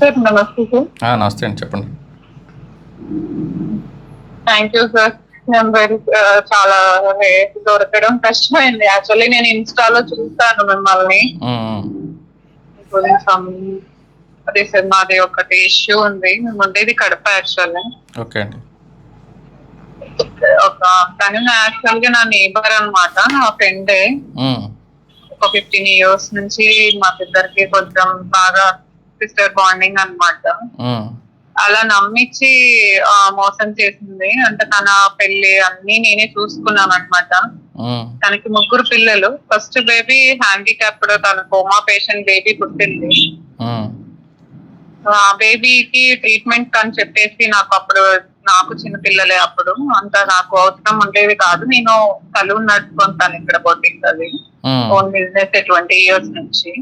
Sir నమస్తే sir. నమస్తే అండి చెప్పండి. థ్యాంక్ యూ సార్ నెంబర్ చాలా దొరకడం కష్టమైంది. యాక్చువల్లీ నేను ఇన్స్టాలో చూస్తాను మిమ్మల్ని. కొంచెం అదే సార్ మాది ఒకటి ఇష్యూ ఉంది. మేము ఉండేది కడప యాక్చువల్లీ ఓకే అండి. ఒక తను యాక్చువల్గా నా నేబర్ అన్నమాట నా ఫ్రెండే ఒక ఫిఫ్టీన్ ఇయర్స్ నుంచి మాకిద్దరికి కొంచెం బాగా సిస్టర్ బాండింగ్ అన్నమాట. ఉమ్, అలా నమ్మించి మోసం చేసింది. అంటే తన పెళ్ళి అన్ని నేనే చూసుకున్నాను అనమాట తనకి ముగ్గురు పిల్లలు. ఫస్ట్ బేబీ హ్యాండిక్యాప్డ్ తన కోమా పేషెంట్ బేబీ పుట్టింది. ఆ బేబీకి ట్రీట్మెంట్ అని చెప్పేసి నాకు అప్పుడు నాకు చిన్న పిల్లలే అప్పుడు. అంత నాకు అవసరం ఉండేది కాదు. నేను కలువు నడుపుకుంటాను ఇక్కడ బొట్టింగ్ అది. ఓన్ బిజినెస్ ట్వంటీ ఇయర్స్ నుంచి.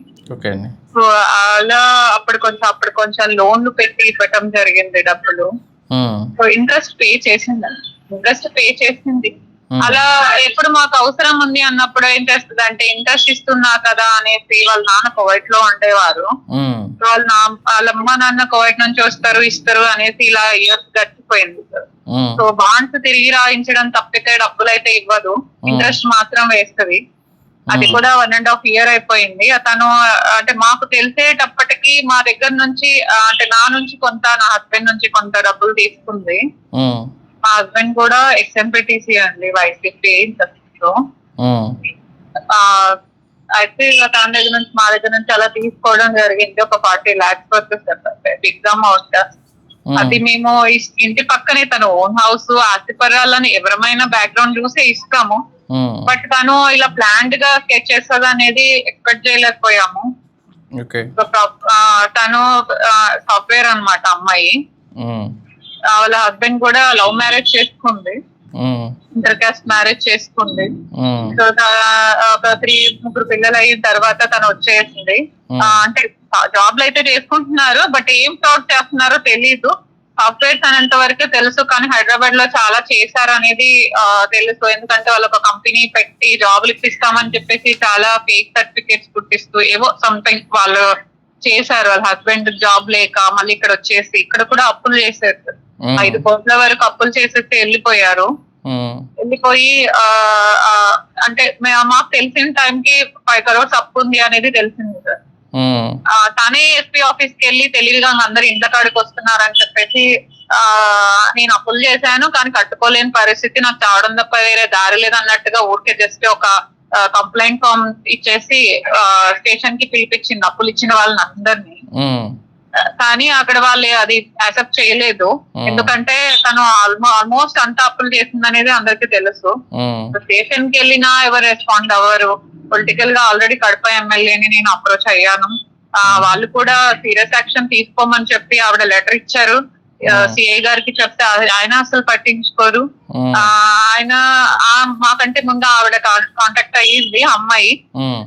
సో అలా అప్పుడు కొంచెం అప్పుడు కొంచెం లోన్లు పెట్టి ఇవ్వటం జరిగింది డబ్బులు. సో ఇంట్రెస్ట్ పే చేసింది. ఇంట్రెస్ట్ పే చేసింది. అలా ఎప్పుడు మాకు అవసరం ఉంది అన్నప్పుడు ఏం చేస్తుంది అంటే ఇంట్రెస్ట్ ఇస్తున్నా కదా అనేసి వాళ్ళ నాన్న కువైట్లో ఉండేవారు వాళ్ళ నా వాళ్ళ అమ్మ నాన్న కువైట్ నుంచి వస్తారు ఇస్తారు అనేసి ఇలా ఇయర్స్ గడిచిపోయింది సో బాండ్స్ తిరిగి రాయించడం తప్పితే డబ్బులు అయితే ఇవ్వదు. ఇంట్రెస్ట్ మాత్రం వేస్తుంది. అది. కూడా వన్ అండ్ హాఫ్ ఇయర్ అయిపోయింది. తను అంటే మాకు తెలిసేటప్పటికి మా దగ్గర నుంచి అంటే నా నుంచి కొంత నా హస్బెండ్ నుంచి కొంత డబ్బులు తీసుకుంది. మా హస్బెండ్ కూడా ఎక్స్ఎంపీటీసీ అండి వైసీపీ ఆ, అయితే ఇక తన దగ్గర నుంచి మా దగ్గర నుంచి అలా తీసుకోవడం జరిగింది. ఒక ఫార్టీ లాక్స్ వరకు బిగ్ అమౌంట్ ఉమ్, అది మేము ఇంటి పక్కనే తన ఓన్ హౌస్ ఆస్తిపర్యాలని ఎవరమైనా బ్యాక్గ్రౌండ్ చూసే ఇస్తాము. బట్ తను ఇలా ప్లాండ్గా స్కెచ్ చేస్తుంది అనేది ఎక్స్పెక్ట్ చేయలేకపోయాము. తను సాఫ్ట్వేర్ అన్నమాట అమ్మాయి. వాళ్ళ హస్బెండ్ కూడా లవ్ మ్యారేజ్ చేసుకుంది. ఇంటర్ కాస్ట్ మ్యారేజ్ చేసుకుంది. సో త్రీ ముగ్గురు పిల్లలు అయిన తర్వాత తను వచ్చేసింది. అంటే జాబ్లు అయితే చేసుకుంటున్నారు బట్ ఏం ఫ్రాడ్ చేస్తున్నారో తెలీదు. సాఫ్ట్వేర్ అనేంత వరకే తెలుసు కానీ హైదరాబాద్లో చాలా చేశారు అనేది తెలుసు. ఎందుకంటే వాళ్ళు ఒక కంపెనీ పెట్టి జాబ్లు ఇప్పిస్తామని చెప్పేసి చాలా ఫేక్ సర్టిఫికేట్స్ పుట్టిస్తూ ఏవో సంథింగ్ వాళ్ళు చేశారు. వాళ్ళ హస్బెండ్ జాబ్ లేక మళ్ళీ ఇక్కడ వచ్చేసి ఇక్కడ కూడా అప్పులు చేశారు ఐదు కోట్ల వరకు అప్పులు చేసేసి వెళ్ళిపోయారు. వెళ్ళిపోయి అంటే మాకు తెలిసిన టైంకి ఫైవ్ కరోడ్స్ అప్పు ఉంది అనేది తెలిసింది సార్. తనే ఎస్పీ ఆఫీస్కి వెళ్ళి తెలివిగా అందరు ఇంట్లో కాడికి వస్తున్నారని చెప్పేసి ఆ నేను అప్పులు చేశాను కానీ కట్టుకోలేని పరిస్థితి నాకు చావడం తప్ప వేరే దారి లేదు అన్నట్టుగా ఊరికే జస్ట్ ఒక కంప్లైంట్ ఫామ్ ఇచ్చేసి స్టేషన్కి పిలిపించింది అప్పులు ఇచ్చిన వాళ్ళని అందరినీ. కానీ అక్కడ వాళ్ళు అది యాక్సెప్ట్ చేయలేదు. ఎందుకంటే తను ఆల్మోస్ట్ అంత అప్పులు చేసింది అనేది అందరికీ తెలుసు. స్టేషన్కి వెళ్ళినా ఎవరు రెస్పాండ్ అవ్వరు. పొలిటికల్గా ఆల్రెడీ కడప ఎమ్మెల్యేని నేను అప్రోచ్ అయ్యాను. వాళ్ళు కూడా సీరియస్ యాక్షన్ తీసుకోమని చెప్పి ఆవిడ లెటర్ ఇచ్చారు. సిఐ గారికి చెప్తే ఆయన అసలు పట్టించుకోరు. ఆయన మాకంటే ముందు ఆవిడ కాంటాక్ట్ అయ్యింది అమ్మాయి.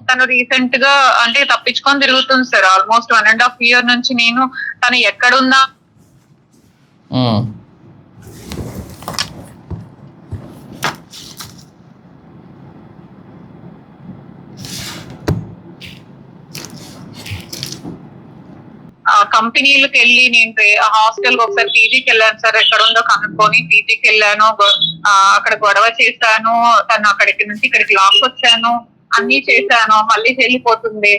తను రీసెంట్గా అంటే తప్పించుకొని తిరుగుతుంది sir. Almost one and half year నుంచి నేను తను ఎక్కడుందా కంపెనీలకు వెళ్ళి నేను హాస్టల్ ఒకసారి పీజీకి వెళ్ళాను సార్. ఎక్కడ ఉందో కనుక్కొని పీజీకి వెళ్ళాను ఆ, అక్కడ గొడవ చేశాను. తను అక్కడికి నుంచి ఇక్కడికి లాక్ వచ్చాను అన్ని చేశాను మళ్ళీ వెళ్ళిపోతుంది.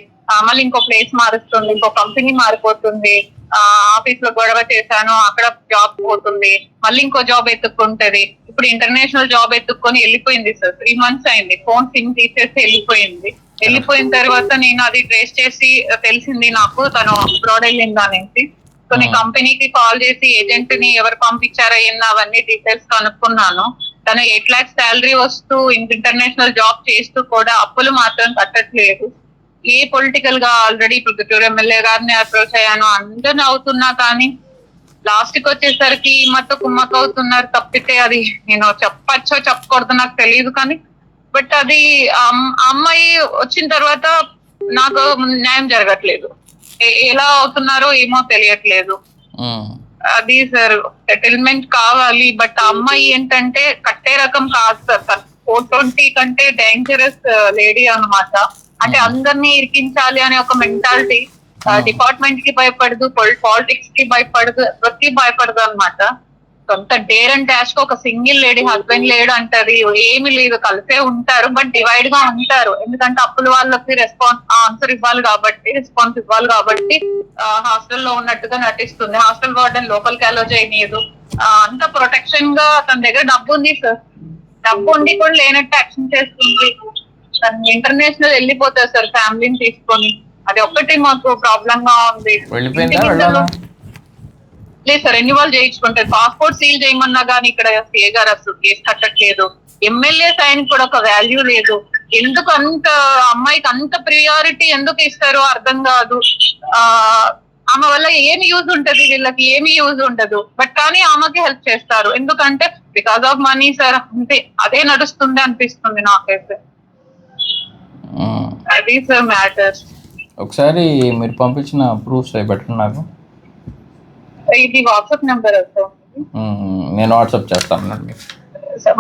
మళ్ళీ ఇంకో ప్లేస్ మారుస్తుంది ఇంకో కంపెనీ మారిపోతుంది. ఆ ఆఫీస్లో గొడవ చేశాను అక్కడ జాబ్ పోతుంది. మళ్ళీ ఇంకో జాబ్ ఎత్తుక్కుంటది. ఇప్పుడు ఇంటర్నేషనల్ జాబ్ ఎత్తుక్కొని వెళ్ళిపోయింది సార్ త్రీ మంత్స్ అయింది. ఫోన్ సిమ్ తీసేసి వెళ్ళిపోయింది. వెళ్ళిపోయిన తర్వాత నేను అది ట్రేస్ చేసి తెలిసింది నాకు తను అబ్రాడ్ వెళ్ళింది అనేసి. కొన్ని. కంపెనీకి కాల్ చేసి ఏజెంట్ని ఎవరు పంపించారో ఎన్న అవన్నీ డీటెయిల్స్ కనుక్కున్నాను. తను ఎయిట్ లాక్స్ శాలరీ వస్తూ ఇంటర్నేషనల్ జాబ్ చేస్తూ కూడా అప్పులు మాత్రం కట్టట్లేదు. ఏ పొలిటికల్గా ఆల్రెడీ ఇప్పుడు గుంటూరు ఎమ్మెల్యే గారిని అప్రోచ్ అయ్యాను అందరిని అవుతున్నా కానీ లాస్ట్కి వచ్చేసరికి మొత్తం కుమ్మక్క అవుతున్నారు తప్పితే అది నేను చెప్పచ్చో చెప్పకూడదు నాకు తెలియదు కానీ బట్ అది అమ్మాయి వచ్చిన తర్వాత నాకు న్యాయం జరగట్లేదు. ఎలా అవుతున్నారో ఏమో తెలియట్లేదు. అది సార్ సెటిల్మెంట్ కావాలి బట్ ఆ అమ్మాయి ఏంటంటే కట్టే రకం కాదు సార్. ఫోర్ ట్వంటీ కంటే డేంజరస్ లేడీ అన్నమాట. అంటే అందరినీ ఇరికించాలి అనే ఒక మెంటాలిటీ డిపార్ట్మెంట్కి భయపడదు పాలిటిక్స్కి భయపడదు ప్రతి భయపడదు అనమాట సొంత డేర్ అండ్ డాష్ ఒక సింగిల్ లేడీ హస్బెండ్ లేడు అంటది ఏమి లేదు కలిసే ఉంటారు బట్ డివైడ్గా ఉంటారు. ఎందుకంటే అప్పుల వాళ్ళకి రెస్పాన్స్ ఆన్సర్ ఇవ్వాలి కాబట్టి రెస్పాన్స్ ఇవ్వాలి కాబట్టి హాస్టల్లో ఉన్నట్టుగా నటిస్తుంది. హాస్టల్ వార్డెన్ లోపలికి అలో చేయనీయదు ఆ, అంత ప్రొటెక్షన్గా తన దగ్గర డబ్బు ఉంది సార్ డబ్బు ఉండి కూడా లేనట్టు యాక్షన్ చేస్తుంది. తను ఇంటర్నేషనల్ వెళ్ళిపోతారు సార్ ఫ్యామిలీని తీసుకొని. అది ఒక్కటి మాకు ప్రాబ్లం గా ఉంది. లేదు సార్ రెన్యువల్ చేయించుకుంటారు? పాస్పోర్ట్ సీల్ చేయమన్నా కానీ ఇక్కడ సీఏ గారు అసలు కేసు కట్టట్లేదు. ఎమ్మెల్యే సైన్ కూడా ఒక వాల్యూ లేదు. ఎందుకు అంత అమ్మాయికి అంత ప్రియారిటీ ఎందుకు ఇస్తారో అర్థం కాదు. ఆ ఆమె వల్ల ఏమి యూజ్ ఉంటది? వీళ్ళకి ఏమి యూజ్ ఉండదు. బట్ కానీ ఆమెకి హెల్ప్ చేస్తారు. ఎందుకంటే బికాస్ ఆఫ్ మనీ సార్ అంతే. అదే నడుస్తుంది అనిపిస్తుంది నాకైతే. అది సార్ మ్యాటర్ ఒకసారి మీరు పంపించిన ప్రూఫ్స్ పెట్టండి నాకు. ఇది వాట్సాప్ నెంబర్ ఉమ్, నేను వాట్సాప్ చేస్తాను. మీకు సార్